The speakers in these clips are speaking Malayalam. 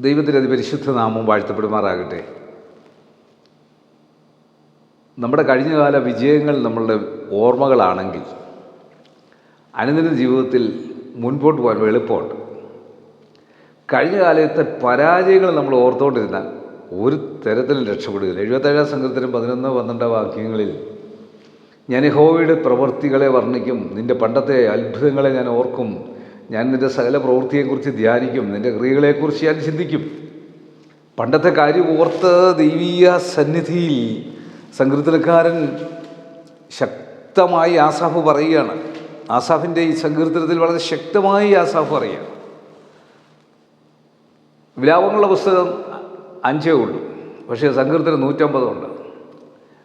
ദൈവത്തിന്റെ അതിപരിശുദ്ധ നാമം വാഴ്ത്തപ്പെടുമാറാകട്ടെ. നമ്മുടെ കഴിഞ്ഞകാല വിജയങ്ങൾ നമ്മളുടെ ഓർമ്മകളാണെങ്കിൽ അനുദിന ജീവിതത്തിൽ മുൻപോട്ട് പോകാൻ എളുപ്പമുണ്ട്. കഴിഞ്ഞ കാലത്തെ പരാജയങ്ങൾ നമ്മൾ ഓർത്തുകൊണ്ടിരുന്നാൽ ഒരു തരത്തിലും രക്ഷപ്പെടുകയില്ല. എഴുപത്തേഴാം സംഘത്തിനും പതിനൊന്ന് പന്ത്രണ്ട് വാക്യങ്ങളിൽ ഞാൻ യഹോവയുടെ പ്രവൃത്തികളെ വർണിക്കും നിന്റെ പണ്ടത്തെ അത്ഭുതങ്ങളെ ഞാൻ ഓർക്കും ഞാൻ നിന്റെ സകല പ്രവൃത്തിയെക്കുറിച്ച് ധ്യാനിക്കും. നിന്റെ ക്രിയകളെക്കുറിച്ച് ഞാൻ ചിന്തിക്കും. പണ്ടത്തെ കാര്യം ഓർത്ത് ദൈവീയ സന്നിധിയിൽ സങ്കീർത്തനക്കാരൻ ശക്തമായി ആസാഫ് പറയുകയാണ്. ആസാഫിന്റെ ഈ സങ്കീർത്തനത്തിൽ വളരെ ശക്തമായി ആസാഫ് പറയുകയാണ്. വിലാപങ്ങളുടെ പുസ്തകം അഞ്ചേ ഉള്ളൂ. പക്ഷേ സങ്കീർത്തനം നൂറ്റമ്പതുണ്ട്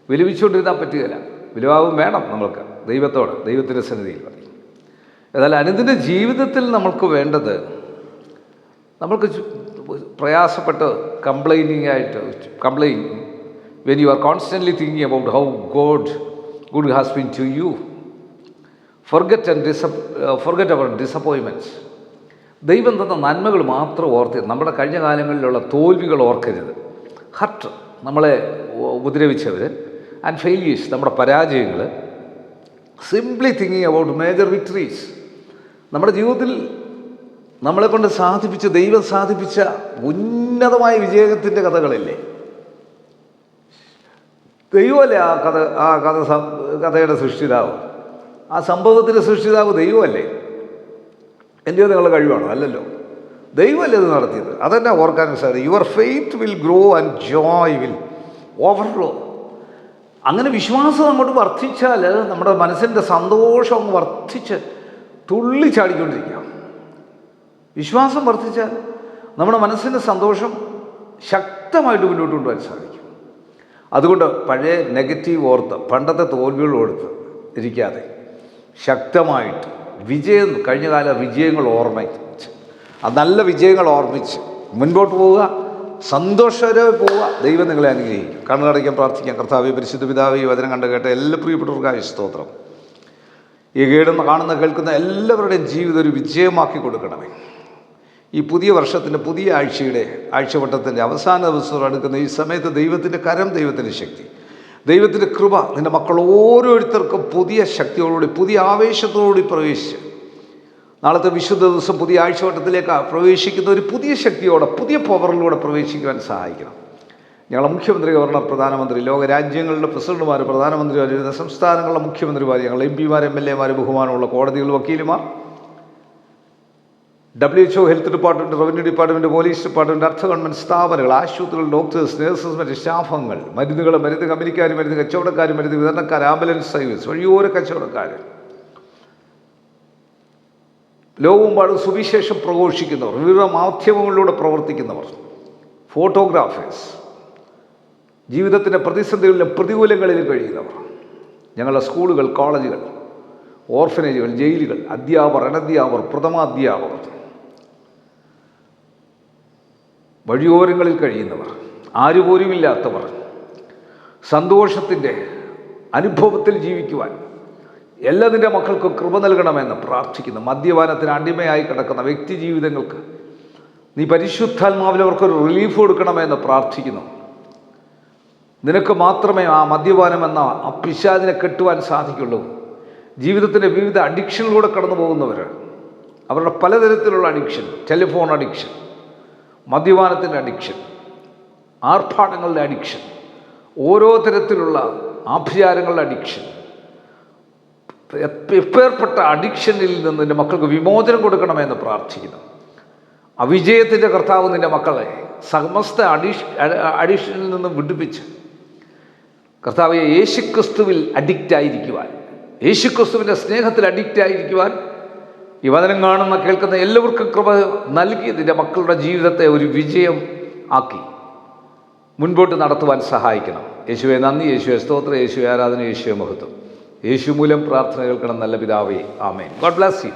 വിലപിച്ചുകൊണ്ടിരുന്നാൽ പറ്റുകയില്ല. വിലവാവും വേണം നമ്മൾക്ക്. ദൈവത്തോട് ദൈവത്തിന്റെ സന്നിധിയിൽ. എന്നാൽ അനുദിന്റെ ജീവിതത്തിൽ നമ്മൾക്ക് വേണ്ടത് നമ്മൾക്ക് പ്രയാസപ്പെട്ട് കംപ്ലൈനിങ് ആയിട്ട് complain when you are constantly thinking about how God good has been to you forget and ഡിസ forget our disappointments ദൈവം തന്ന നന്മകൾ മാത്രം ഓർത്ത് നമ്മുടെ കഴിഞ്ഞ കാലങ്ങളിലുള്ള തോൽവികൾ ഓർക്കരുത്. ഹർട്ട് നമ്മളെ ഉപദ്രവിച്ചവർ ആൻഡ് ഫെയിലിയേഴ്സ് നമ്മുടെ പരാജയങ്ങൾ simply thinking about major victories നമ്മുടെ ജീവിതത്തിൽ നമ്മളെ കൊണ്ട് സാധിപ്പിച്ച ദൈവം സാധിപ്പിച്ച ഉന്നതമായ വിജയത്തിന്റെ കഥകളില്ലേ? ദൈവമല്ലേ ആ കഥ ആ കഥ കഥയുടെ സൃഷ്ടിതാവ്? ആ സംഭവത്തിന്റെ സൃഷ്ടിതാവ് ദൈവമല്ലേ? എന്റെയോ നിങ്ങളുടെ കഴിവാണോ? അല്ലല്ലോ. ദൈവമല്ലേ ഇത് നടത്തിയത്? അതെന്നെ ഓർക്കാനും സാധിക്കും your faith will grow and joy will overflow അങ്ങനെ വിശ്വാസം അങ്ങോട്ട് വർദ്ധിച്ചാൽ നമ്മുടെ മനസ്സിന്റെ സന്തോഷം അങ്ങ് വർദ്ധിച്ച് തുള്ളി ചാടിക്കൊണ്ടിരിക്കുക വിശ്വാസം വർദ്ധിച്ചാൽ നമ്മുടെ മനസ്സിന്റെ സന്തോഷം ശക്തമായിട്ട് മുന്നോട്ട് കൊണ്ടുപോകാൻ സാധിക്കും. അതുകൊണ്ട് പഴയ നെഗറ്റീവ് ഓർത്ത് പണ്ടത്തെ തോൽവികൾ ഓർത്ത് ഇരിക്കാതെ ശക്തമായിട്ട് വിജയം കഴിഞ്ഞകാല വിജയങ്ങൾ ഓർമ്മിച്ച് ആ നല്ല വിജയങ്ങൾ ഓർമ്മിച്ച് മുൻപോട്ട് പോവുക സന്തോഷകരമായി പോവുക. ദൈവം നിങ്ങളെ അനുഗ്രഹിക്കും. കണ്ണുകടയ്ക്കാൻ പ്രാർത്ഥിക്കാം. കർത്താവ് പരിശുദ്ധ പിതാവ് ഈ വചനം കണ്ട് കേട്ട എല്ലാ പ്രിയപ്പെട്ടവർക്കായ സ്തോത്രം. ഈ കേടുന്ന കാണുന്ന കേൾക്കുന്ന എല്ലാവരുടെയും ജീവിതം ഒരു വിജയമാക്കി കൊടുക്കണമേ. ഈ പുതിയ വർഷത്തിന്റെ പുതിയ ആഴ്ചയുടെ ആഴ്ചവട്ടത്തിന്റെ അവസാന ദിവസം അടുക്കുന്ന ഈ സമയത്ത് ദൈവത്തിന്റെ കരം ദൈവത്തിന്റെ ശക്തി. ദൈവത്തിന്റെ കൃപ നിന്റെ മക്കൾ ഓരോരുത്തർക്കും പുതിയ ശക്തിയോടുകൂടി പുതിയ ആവേശത്തോടുകൂടി പ്രവേശിച്ച്. നാളത്തെ വിശുദ്ധ ദിവസം പുതിയ ആഴ്ചവട്ടത്തിലേക്ക് പ്രവേശിക്കുന്ന ഒരു പുതിയ ശക്തിയോടെ പുതിയ പവറിലൂടെ പ്രവേശിക്കുവാൻ സഹായിക്കണം. ഞങ്ങളെ മുഖ്യമന്ത്രി ഗവർണർ പ്രധാനമന്ത്രി ലോക രാജ്യങ്ങളുടെ പ്രസിഡന്റുമാർ പ്രധാനമന്ത്രിമാർ വിവിധ സംസ്ഥാനങ്ങളുടെ മുഖ്യമന്ത്രിമാർ ഞങ്ങൾ എം പിമാർ എം എൽ എമാർ ബഹുമാനമുള്ള കോടതികൾ വക്കീലുമാർ W H O health department revenue department police department അർത്ഥ ഗവൺമെന്റ് സ്ഥാപനങ്ങൾ ആശുപത്രികൾ ഡോക്ടേഴ്സ് നഴ്സസ് മറ്റ് സ്റ്റാഫങ്ങൾ മരുന്നുകൾ മരുന്ന് കമ്പനിക്കാർ മരുന്ന് കച്ചവടക്കാർ മരുന്ന് വിതരണക്കാർ ആംബുലൻസ് സർവീസ് വഴിയോര കച്ചവടക്കാർ ലോകമെമ്പാടും സുവിശേഷം പ്രഘോഷിക്കുന്നവർ വിവിധ മാധ്യമങ്ങളിലൂടെ പ്രവർത്തിക്കുന്നവർ ഫോട്ടോഗ്രാഫേഴ്സ് ജീവിതത്തിന്റെ പ്രതിസന്ധികളിലും പ്രതികൂലങ്ങളിലും കഴിയുന്നവർ. ഞങ്ങളുടെ സ്കൂളുകൾ കോളേജുകൾ ഓർഫനേജുകൾ ജയിലുകൾ അധ്യാപകർ അനധ്യാപകർ പ്രഥമാധ്യാപകർ വഴിയോരങ്ങളിൽ കഴിയുന്നവർ ആരുപോലുമില്ലാത്തവർ സന്തോഷത്തിന്റെ അനുഭവത്തിൽ ജീവിക്കുവാൻ എല്ലാതിന്റെ മക്കൾക്കും കൃപ നൽകണമെന്ന് പ്രാർത്ഥിക്കുന്നു. മദ്യപാനത്തിന് അടിമയായി കിടക്കുന്ന വ്യക്തി ജീവിതങ്ങൾക്ക് നീ പരിശുദ്ധാത്മാവിൽ അവർക്കൊരു റിലീഫ് കൊടുക്കണമെന്ന് പ്രാർത്ഥിക്കുന്നു. നിനക്ക് മാത്രമേ ആ മദ്യപാനം എന്ന ആ പിശാചിനെ കെട്ടുവാൻ സാധിക്കുള്ളൂ. ജീവിതത്തിന്റെ വിവിധ അഡിക്ഷനിലൂടെ കടന്നു പോകുന്നവർ അവരുടെ പലതരത്തിലുള്ള അഡിക്ഷൻ ടെലിഫോൺ അഡിക്ഷൻ മദ്യപാനത്തിന്റെ അഡിക്ഷൻ ആർഭാടങ്ങളുടെ അഡിക്ഷൻ ഓരോ തരത്തിലുള്ള ആഭിചാരങ്ങളുടെ അഡിക്ഷൻ. എപ്പേർപ്പെട്ട അഡിക്ഷനിൽ നിന്ന് നിന്റെ മക്കൾക്ക് വിമോചനം കൊടുക്കണമെന്ന് പ്രാർത്ഥിക്കുന്നു. അവിജയത്തിന്റെ കർത്താവ് നിന്റെ മക്കളെ സമസ്ത അഡീഷ് അഡീഷനിൽ നിന്നും വിടുവിച്ച് കർത്താവ് യേശുക്രിസ്തുവിൽ അഡിക്റ്റ് ആയിരിക്കുവാൻ യേശുക്രിസ്തുവിന്റെ സ്നേഹത്തിൽ അഡിക്റ്റ് ആയിരിക്കുവാൻ ഈ വചനം കാണുന്ന കേൾക്കുന്ന എല്ലാവർക്കും കൃപ നൽകി നിന്റെ മക്കളുടെ ജീവിതത്തെ ഒരു വിജയം ആക്കി മുൻപോട്ട് നടത്തുവാൻ സഹായിക്കണം. യേശുവെ നന്ദി. യേശുവെ സ്തോത്രം. യേശു ആരാധന. യേശുവെ മഹത്വം. യേശു മൂലം പ്രാർത്ഥന കേൾക്കണം. നല്ല പിതാവേ. ആമേൻ. ഗോഡ് ബ്ലാസ് യു